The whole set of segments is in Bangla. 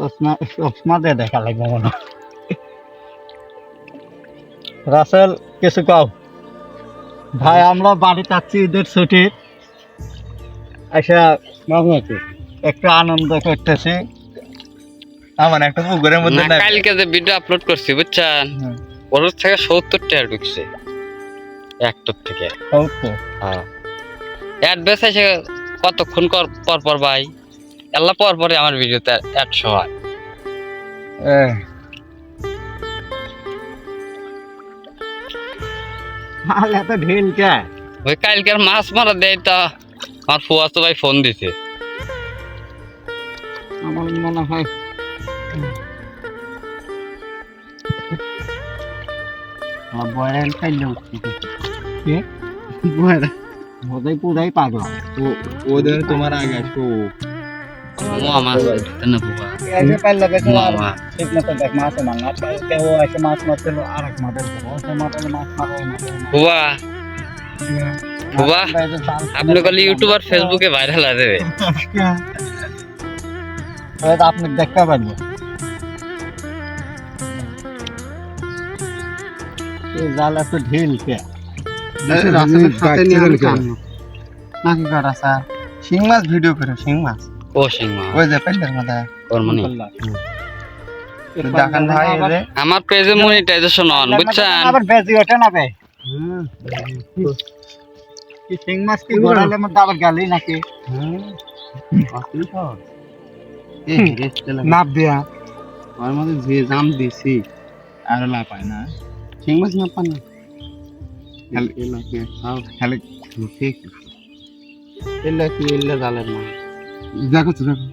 চশমা চশমা দিয়ে দেখা লাগবে মনে হয়। রাসেল কিছু কও? ভাই আমরা বাড়িতে আছি ঈদের ছুটির আচ্ছা একটু আনন্দ করতেছি। আমার একটা পুকুরের মধ্যে কালকে যে ভিডিও আপলোড করছি বুঝছেন? ওর থেকে সত্তর টাকা ঢুকছে একটার থেকে। হ্যাঁ। অ্যাডভেস এসে কতক্ষণ কর- পর পর ভাই? এল্লা পর পরে আমার ভিডিওতে একশো হয়। এ। মাল এত ঢিল কে? ওই কালকের মাছ মারা দেয় তা আমার ফুয়া তো ভাই ফোন দিছে। আমার মনে হয় উঠছে পুরাই পাগল। ওদের তোমার আগে আসো মোয়া মাছ ধরতে না ফুয়া এসে পাইলে বেশি আর মোয়া ঠিক মতো দেখ মাছ না না কেউ এসে মাছ মারছিল আর এক মাঠের ও সে মাঠের মাছ মারে মারে ফুয়া ফুয়া আপনি কলে ইউটিউব আর ফেসবুকে ভাইরাল আছে হয়তো আপনি দেখতে পারবেন এই জাল এত ঢিল কে নাকি করা স্যার শিং মাছ ভিডিও করে শিং মাছ ও সিং মা ওই যে পেন্ডের মধ্যে ওর মানে। দেখান ভাই এই আমার পেজে মনিটাইজেশন অন বুঝছেন? আবার বেজি ওঠে না বে। কি শিং মাছ কি গড়ালে মধ্যে আবার গেলি নাকি? নাপ দিয়া। ওর মধ্যে যে জাম দিছি আর লা পায় না। শিং মাছ না পান? না খালি খালি ঠিক এলা কি এলা জালের না দেখো তো দেখো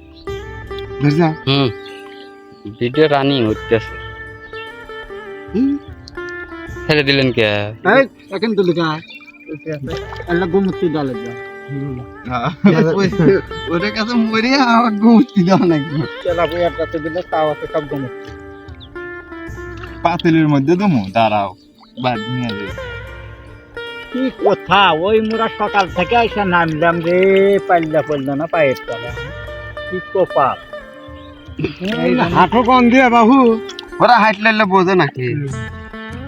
হুম। ভিডিও রানিং হচ্ছে ছেড়ে দিলেন কে? এই এখন তুলি কা এলা গুমুতি ডালে যা। ওটা কাছে মরে আমার গুমতি দাও নাকি চেলা বইয়ার কাছে দিলে তাও আছে সব গুমুতি। পাতিলের মধ্যে দমু দাঁড়াও বাদ নিয়ে যাই। কি কথা? ওই মোরা সকাল থেকে আইসা নামলাম রে পাইলা পড়ল না পায়ের তলা কি কপাল? হাঁটু কম দিয়ে বাবু ওরা হাইট লাইলে বোঝে নাকি?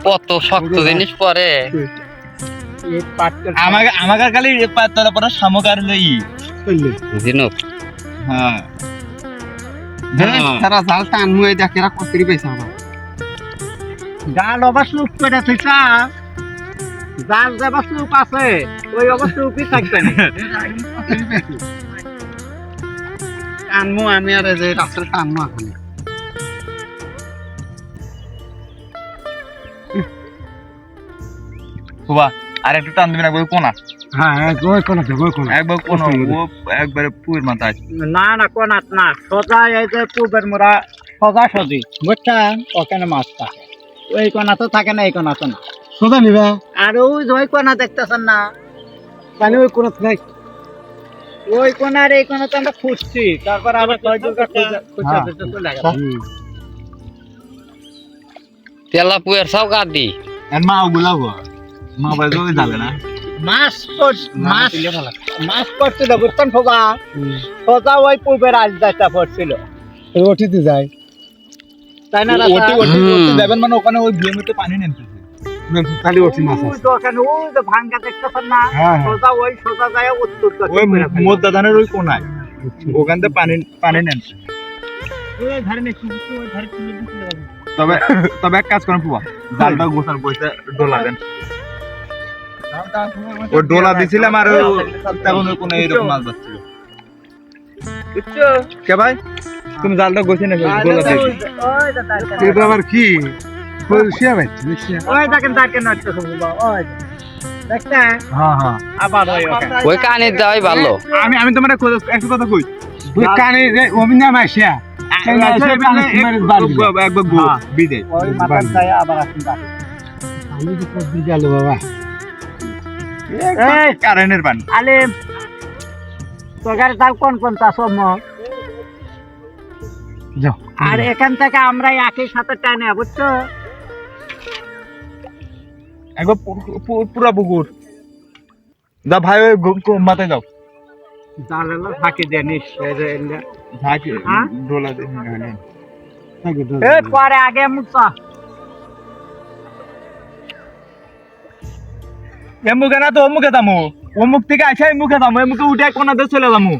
কত শক্ত জিনিস পরে। আমাকে আমাকে খালি পাতলা পরে সামকার লই। জিনুক। হ্যাঁ। তারা জাল টান মুয়ে দেখে এরা কতরি পয়সা আমার জাল অবশ্য উপ করে জাল যে অবশ্য আছে ওই থাকবে না। আমি আর যে টানমু এখন বাবা আর একটু টান দিবেন একবার কোনা। হ্যাঁ ওই কোন ওই কোন। একবার কোনা ও একবারে পুয়ের মাথায় না না না সোজা এই যে পূবের মোড়া সোজা সজি। বুঝছেন? ওখানে মাছ থাকে। ওই কোনা তো থাকে না এই কোনা তো না। সোজা নিবা। আর ওই কোনা দেখতেছেন না? তাহলে ওই কোনা নাই। ওই কোনা আর এই কোনা তো আমরা খুঁজছি। তারপর আবার কয় দুর্গা তেলা পুয়ের সব মা ওগুলা গো মা যাবে না। মাছ মাছ মাছ পড়ছিল বুঝছেন ফোবা সোজা ওই পূবের আজ পড়ছিল। ওটিতে যায়। তাই না ওটি? ওটি যাবেন মানে ওখানে ওই বিয়েমিতে পানি নেমতেছে। খালি ওটি মাছ ওই তো ওই যে ভাঙ্গা দেখতেছেন না? সোজা ওই সোজা যায় উত্তর ওই দক্ষিণ করে ফেলে। মোদ্দা ধানের ওই কোনায়। ওখান থেকে পানি পানি নেন। ওই ধারে নেই, শুধু ওই ধারে তুলে তবে তবে এক কাজ করেন পুয়া জালটা গোছার পয়সা ডোলা দেন। ও ডোলা দিছিলাম আর তখন ওই এরকম মাছ যাচ্ছিল কে ভাই? তুমি জালটা গোছে না দিয়ে। ওই ওই দেখেন তাকে ওই? হ্যাঁ হ্যাঁ। আবার ওই কানে দেওয়াই ভালো। আমি আমি তোমার একটা কথা কই? কানে ওই কারেন্টের পানি তা সব? আর এখান থেকে আমরা একই সাথে টানে বুঝছ? একবার পুরা পুকুর যা ভাই ওই মাথায় যাও ফাঁকি দিয়ে নিস ঝাঁকি হ্যাঁ? ডোলা দে গানে থাকে এ পরে আগে মুক্তা এমুকে না তো অমুকে দামু। অমুক থেকে আসে এমুকে দামু। এমুকে উঠে কোনা দিয়ে চলে যামু।